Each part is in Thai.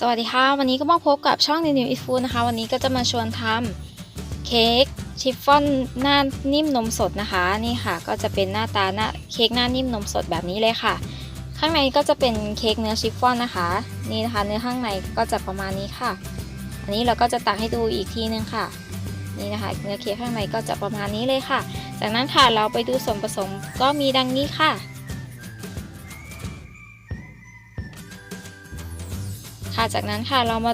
สวัสดีค่ะ วันนี้ก็มาพบกับช่อง New Eat Food นะคะ วันนี้ก็จะมาชวนทำเค้กชิฟฟ่อนหน้านิ่มนมสดนะคะ นี่ค่ะ ก็จะเป็นหน้าตาหน้าเค้กหน้านิ่มนมสดแบบนี้เลยค่ะ ข้างในก็จะเป็นเค้กเนื้อชิฟฟ่อนนะคะ นี่นะคะ เนื้อข้างในก็จะประมาณนี้ค่ะ อันนี้เราก็จะตักให้ดูอีกทีนึงค่ะ นี่นะคะ เนื้อเค้กข้างในก็จะประมาณนี้เลยค่ะ จากนั้นค่ะเราไปดูส่วนผสมก็มีดังนี้ค่ะ ค่ะ จากนั้นค่ะเรามา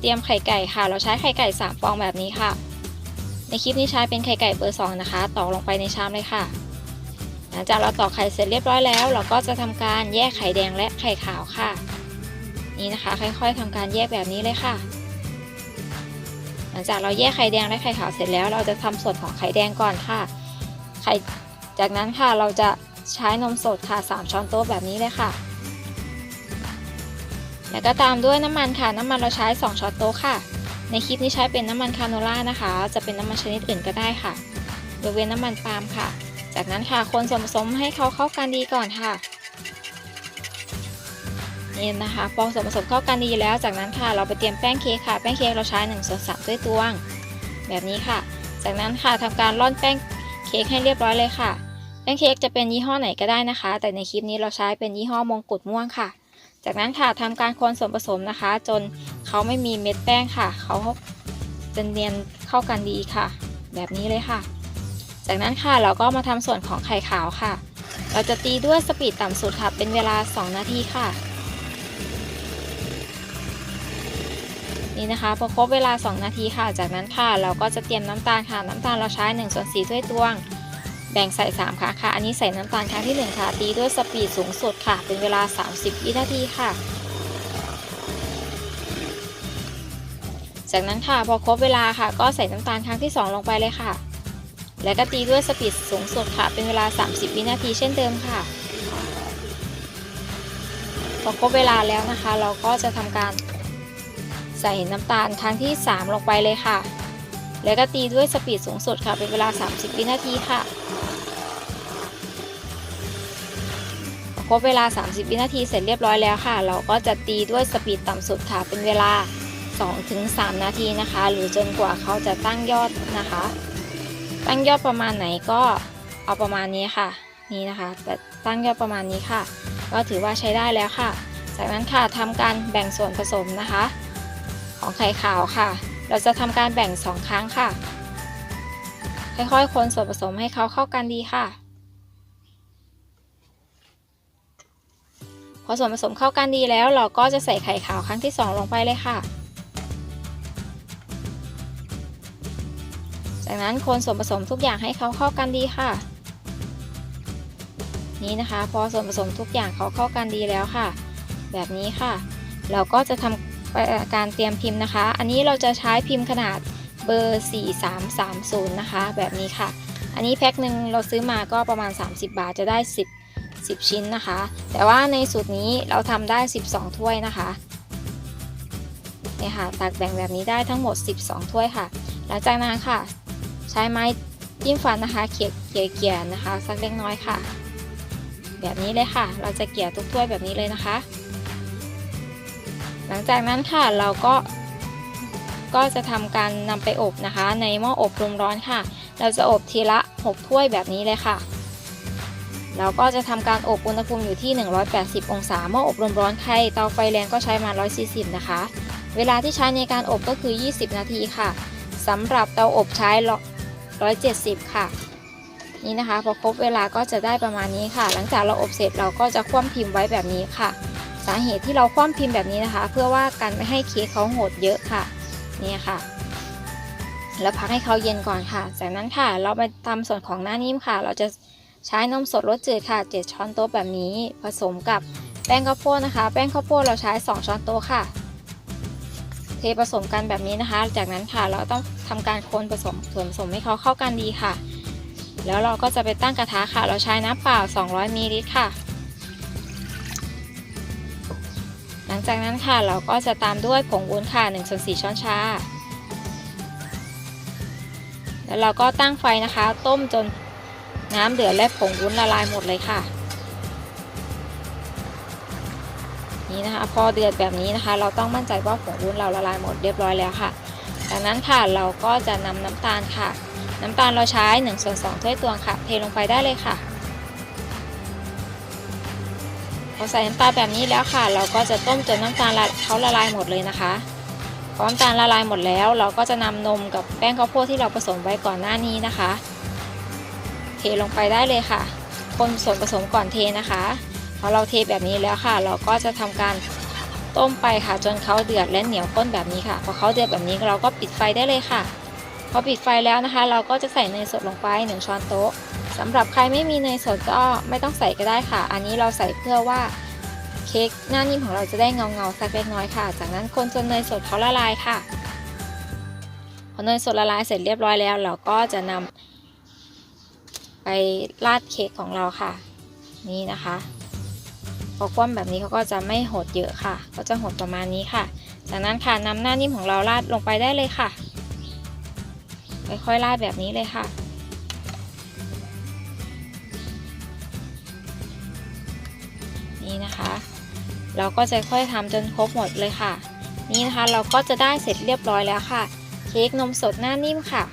เตรียมไข่ไก่ค่ะ เราใช้ไข่ไก่3ฟองแบบนี้ค่ะ ในคลิปนี้ใช้เป็นไข่ไก่เบอร์2นะคะตอกลงไปในชามเลยค่ะ หลังจากเราตอกไข่เสร็จเรียบร้อยแล้ว เราก็จะทำการแยกไข่แดงและไข่ขาวค่ะ นี่นะคะ ค่อยๆทำการแยกแบบนี้เลยค่ะ หลังจากเราแยกไข่แดงและไข่ขาวเสร็จแล้ว เราจะทำส่วนของไข่แดงก่อนค่ะ ไข่จากนั้นค่ะเราจะใช้นมสดค่ะ 3 ช้อนโต๊ะแบบนี้เลยค่ะ แล้วก็ตามด้วยน้ำมันค่ะ น้ำมันเราใช้ 2ช้อนโต๊ะค่ะ ในคลิปนี้ใช้เป็นน้ำมันคาโนล่านะคะ จะเป็นน้ำมันชนิดอื่นก็ได้ค่ะโดยเว้นน้ำมันปาล์มค่ะ จากนั้นค่ะคนส่วนผสมให้เขาเข้ากันดีก่อนค่ะนี่นะคะพอส่วนผสมเข้ากันดีแล้ว จากนั้นค่ะเราไปเตรียมแป้งเค้กค่ะ แป้งเค้กเราใช้1ส่วน3ด้วยตวง แบบนี้ค่ะ จากนั้นค่ะทำการร่อนแป้งเค้กให้เรียบร้อยเลยค่ะ แป้งเค้กจะเป็นยี่ห้อไหนก็ได้นะคะ แต่ในคลิปนี้เราใช้เป็นยี่ห้อมงกุฎม่วงค่ะ จากนั้นค่ะทำการคนส่วนผสมนะคะ จนเขาไม่มีเม็ดแป้งค่ะ เขาจะเนียนเข้ากันดีค่ะ แบบนี้เลยค่ะ จากนั้นค่ะเราก็มาทำส่วนของไข่ขาวค่ะ เราจะตีด้วยสปีดต่ำสุดค่ะ เป็นเวลา 2 นาทีค่ะ นี่นะคะพอครบเวลา 2 นาทีค่ะ จากนั้นค่ะเราก็จะเตรียมน้ำตาลค่ะ น้ำตาลเราใช้1ส่วน4ถ้วยตวง แบ่งใส่3คราค่ะ อันนี้ใส่น้ำตาลครั้งที่ 1 ค่ะ ตีด้วยสปีดสูงสุดค่ะ เป็นเวลา 30วินาทีค่ะ จากนั้นค่ะพอครบเวลาค่ะ ก็ใส่น้ำตาลครั้งที่ 2 ลงไปเลยค่ะ แล้วก็ตีด้วยสปีดสูงสุดค่ะ เป็นเวลา 30 วินาทีเช่นเดิมค่ะ พอครบเวลาแล้วนะคะ เราก็จะทำการใส่น้ำตาลครั้งที่ 3 ลงไปเลยค่ะ แล้วก็ตีด้วยสปีดสูงสุดค่ะ เป็นเวลา 30 วินาทีค่ะ ครบเวลา 30 วินาทีเสร็จเรียบร้อยแล้วค่ะ เราก็จะตีด้วยสปีดต่ำสุดค่ะ เป็นเวลา 2-3 นาทีนะคะ หรือจนกว่าเขาจะตั้งยอดนะคะ ตั้งยอดประมาณไหนก็เอาประมาณนี้ค่ะ นี่นะคะแต่ตั้งยอดประมาณนี้ค่ะ ก็ถือว่าใช้ได้แล้วค่ะ จากนั้นค่ะทำการแบ่งส่วนผสมนะคะ ของไข่ขาวค่ะ เราจะทำการแบ่ง 2 ครั้งค่ะ ค่อยๆ คนส่วนผสมให้เขาเข้ากันดีค่ะ พอส่วนผสมเข้ากันดีแล้ว เราก็จะใส่ไข่ขาวครั้งที่ 2 ลงไปเลยค่ะ จากนั้นคนส่วนผสมทุกอย่างให้เขาเข้ากันดีค่ะ นี่นะคะ พอส่วนผสมทุกอย่างเขาเข้ากันดีแล้วค่ะ แบบนี้ค่ะ เราก็จะทำการเตรียมพิมพ์นะคะ อันนี้เราจะใช้พิมพ์ขนาดเบอร์ 4330 นะคะ แบบนี้ค่ะ อันนี้แพ็คหนึ่งเราซื้อมาก็ประมาณ 30 บาทจะได้ 10 10 ชิ้นนะคะ แต่ว่าในสูตรนี้เราทำได้ 12 ถ้วยนะคะเนี่ยค่ะตักแบ่งแบบนี้ได้ทั้งหมด 12 ถ้วยค่ะ หลังจากนั้นค่ะ ใช้ไม้จิ้มฟันนะคะเขี่ยเขี่ยเกี่ยนะคะ สักเล็กน้อยค่ะ แบบนี้เลยค่ะ เราจะเกี่ยทุกถ้วยแบบนี้เลยนะคะ หลังจากนั้นค่ะเราก็ก็จะทำการนำไปอบนะคะ ในหม้ออบลมร้อนค่ะ เราจะอบทีละ 6 ถ้วยแบบนี้เลยค่ะ เราก็จะทำการอบอุณหภูมิอยู่ที่ 180 องศาหม้ออบลมร้อนใครเตาไฟแรงก็ใช้มา 140 นะคะ เวลาที่ใช้ในการอบก็คือ 20 นาทีค่ะสำหรับเตาอบใช้ 170 ค่ะ นี่นะคะพอครบเวลาก็จะได้ประมาณนี้ค่ะ หลังจากเราอบเสร็จเราก็จะคว่ำพิมพ์ไว้แบบนี้ค่ะ สาเหตุที่เราคว่ำพิมพ์แบบนี้นะคะ เพื่อว่ากันไม่ให้เค้กเขาโหดเยอะค่ะ นี่ค่ะแล้วพักให้เขาเย็นก่อนค่ะ จากนั้นค่ะเราไปทำส่วนของหน้านิ่มค่ะ เราจะ ใช้นมสดรสจืดค่ะ 7 ช้อนโต๊ะแบบนี้ ผสมกับแป้งข้าวโพดนะคะ แป้งข้าวโพดเราใช้ 2 ช้อนโต๊ะค่ะ เทผสมกันแบบนี้นะคะ จากนั้นค่ะเราต้องทำการคนผสมส่วนผสมให้เขาเข้ากันดีค่ะ แล้วเราก็จะไปตั้งกระทะค่ะ เราใช้น้ำเปล่า 200มิลลิลิตรค่ะหลังจากนั้นค่ะเราก็จะตามด้วยผงวุ้นค่ะ1ส่วน4ช้อนชา แล้วเราก็ตั้งไฟนะคะ ต้มจน น้ำเดือดและผงวุ้นละลายหมดเลยค่ะ นี่นะคะ พอเดือดแบบนี้นะคะ เราต้องมั่นใจว่าผงวุ้นเราละลายหมดเรียบร้อยแล้วค่ะจากนั้นค่ะเราก็จะนำน้ำตาลค่ะ น้ำตาลเราใช้1ส่วน2ถ้วยตวงค่ะ เทลงไปได้เลยค่ะพอใส่น้ำตาลแบบนี้แล้วค่ะ เราก็จะต้มจนน้ำตาลเขาละลายหมดเลยนะคะพอน้ำตาลละลายหมดแล้ว เราก็จะนำนมกับแป้งข้าวโพดที่เราผสมไว้ก่อนหน้านี้นะคะ ลงไปได้เลยค่ะ คนส่วนผสมก่อนเทนะคะพอเราเทแบบนี้แล้วค่ะ เราก็จะทำการต้มไปค่ะ จนเขาเดือดและเหนียวข้นแบบนี้ค่ะพอเขาเดือดแบบนี้เราก็ปิดไฟได้เลยค่ะ พอปิดไฟแล้วนะคะ เราก็จะใส่เนยสดลงไป 1 ช้อนโต๊ะสำหรับใครไม่มีเนยสดก็ไม่ต้องใส่ก็ได้ค่ะ อันนี้เราใส่เพื่อว่าเค้กหน้านิ่มของเราจะได้เงาเงาสักเล็กน้อยค่ะ จากนั้นคนจนเนยสดเขาละลายค่ะพอเนยสดละลายเสร็จเรียบร้อยแล้ว เราก็จะนำ ไปราดเค้กของเราค่ะ นี่นะคะพอคว่ำแบบนี้เขาก็จะไม่หดเยอะค่ะ ก็จะหดประมาณนี้ค่ะ จากนั้นค่ะนำหน้านิ่มของเราราดลงไปได้เลยค่ะ ค่อยๆราดแบบนี้เลยค่ะ นี่นะคะ เราก็จะค่อยทำจนครบหมดเลยค่ะ นี่นะคะเราก็จะได้เสร็จเรียบร้อยแล้วค่ะ เค้กนมสดหน้านิ่มค่ะ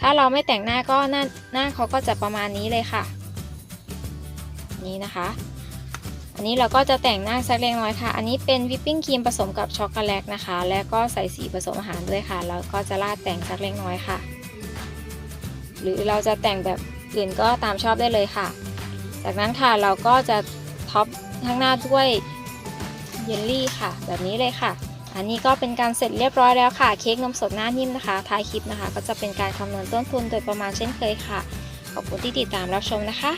ถ้าเราไม่แต่งหน้าก็หน้าหน้าเขาก็จะประมาณนี้เลยค่ะ นี่นะคะ อันนี้เราก็จะแต่งหน้าสักเล็กน้อยค่ะ อันนี้เป็นวิปปิ้งครีมผสมกับช็อกโกแลตนะคะ แล้วก็ใส่สีผสมอาหารด้วยค่ะ แล้วก็จะราดแต่งสักเล็กน้อยค่ะ หรือเราจะแต่งแบบอื่นก็ตามชอบได้เลยค่ะ จากนั้นค่ะเราก็จะท็อปข้างหน้าด้วยเยลลี่ค่ะ แบบนี้เลยค่ะ อันนี้ก็เป็นการเสร็จเรียบร้อยแล้วค่ะ เค้กนมสดหน้านิ่มนะคะ ท้ายคลิปนะคะ ก็จะเป็นการคำนวณต้นทุนโดยประมาณเช่นเคยค่ะ ขอบคุณที่ติดตามรับชมนะคะ